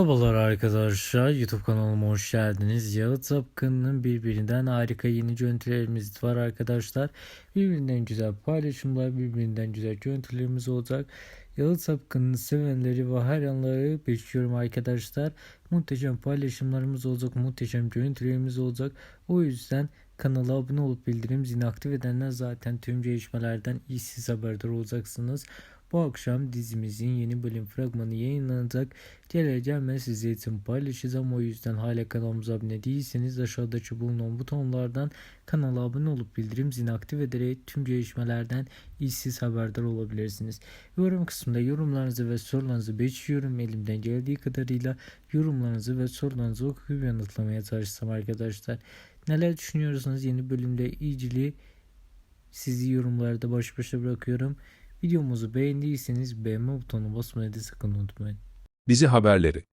Merhabalar arkadaşlar YouTube kanalıma hoş geldiniz. Yağıt Zapkın'ın birbirinden harika yeni görüntülerimiz var arkadaşlar. Birbirinden güzel paylaşımlar, birbirinden güzel görüntülerimiz olacak. Yağıt Zapkın'ın sevenleri ve hayranları bekliyorum arkadaşlar. Muhteşem paylaşımlarımız olacak, muhteşem görüntülerimiz olacak. O yüzden kanala abone olup bildirim zilini aktif edenler zaten tüm gelişmelerden işsiz haberdar olacaksınız. Bu akşam dizimizin yeni bölüm fragmanı yayınlanacak. Gelir gelmez size için paylaşacağım. O yüzden hala kanalımıza abone değilseniz aşağıdaki bulunan butonlardan kanala abone olup bildirim zilini aktif ederek tüm gelişmelerden işsiz haberdar olabilirsiniz. Yorum kısmında yorumlarınızı ve sorularınızı bekliyorum. Elimden geldiği kadarıyla yorumlarınızı ve sorularınızı okuyup yanıtlamaya çalışacağım arkadaşlar. Neler düşünüyorsunuz yeni bölümle ilgili sizi yorumlarda baş başa bırakıyorum. Videomuzu beğendiyseniz beğenme butonuna basmayı da sakın unutmayın. Dizi haberleri